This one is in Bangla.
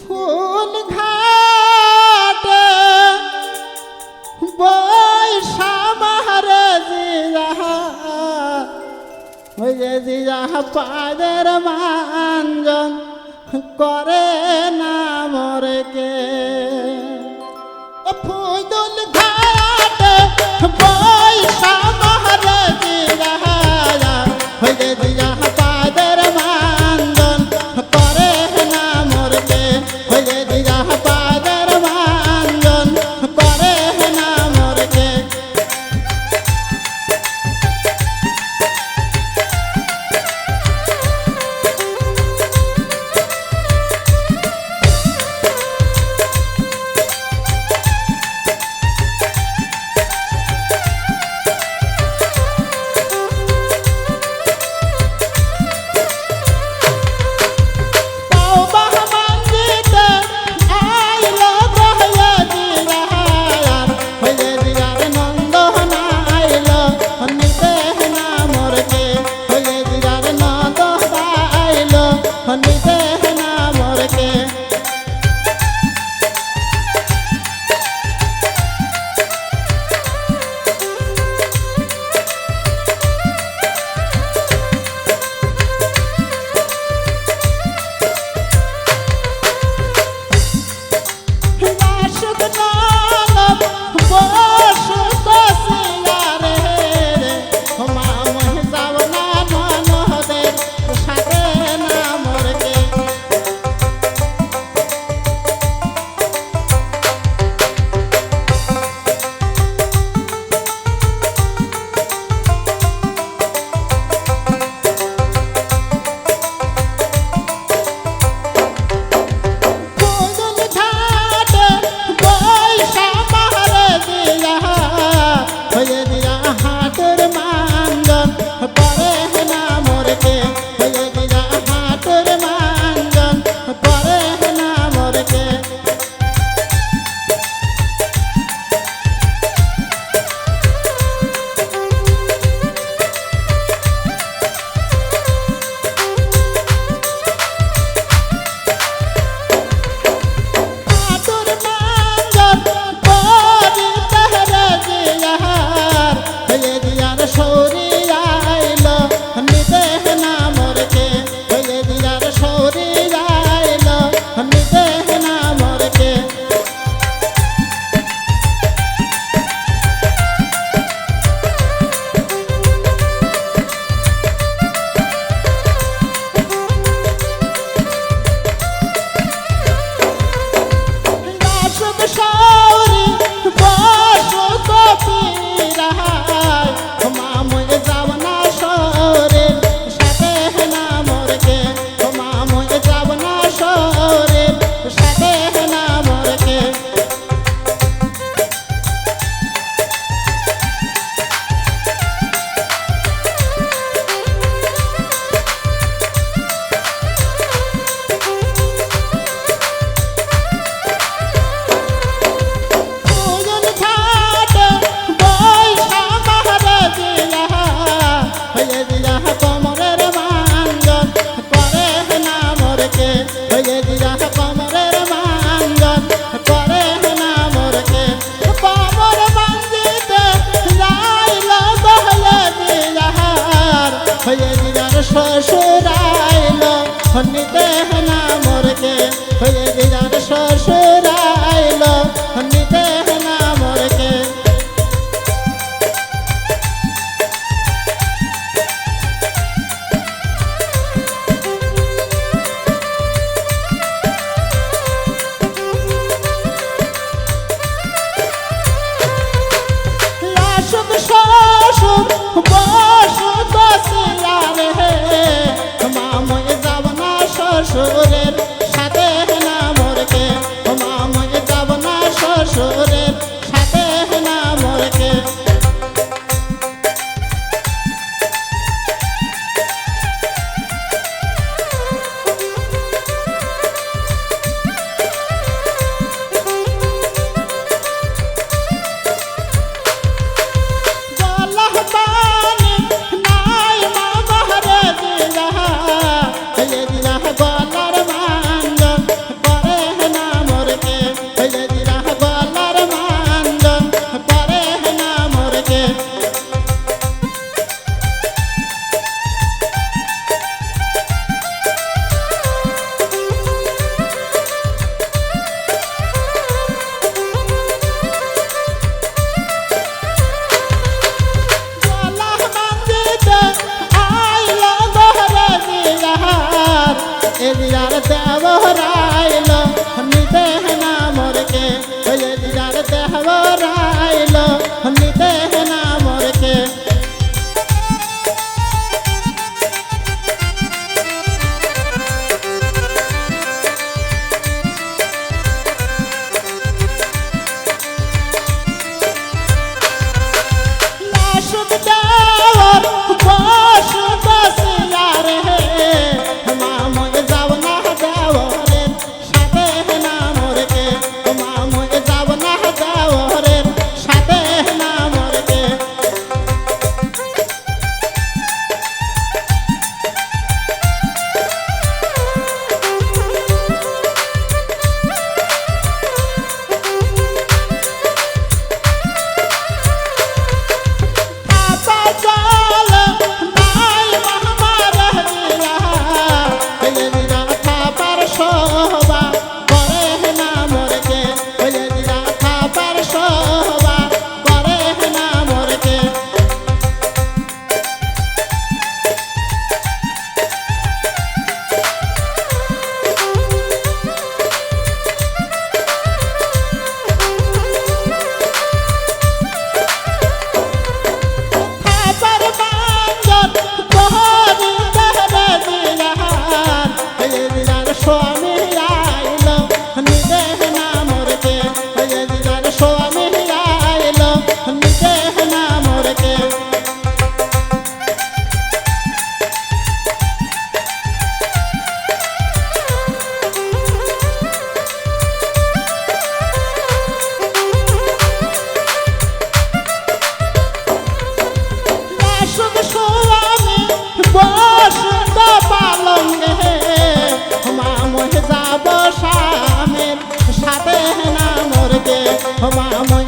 ফুল ঘাটে বৈশামারে জিরাহা ওই যে যাহা পাদের মাঞ্জন করে না the night. শ্বশুরাইল হনি দেহনা মোরকে হয়ে দিদার শ্বশুরাইল হনি দেহনা মোরকে শ্বশুর মামই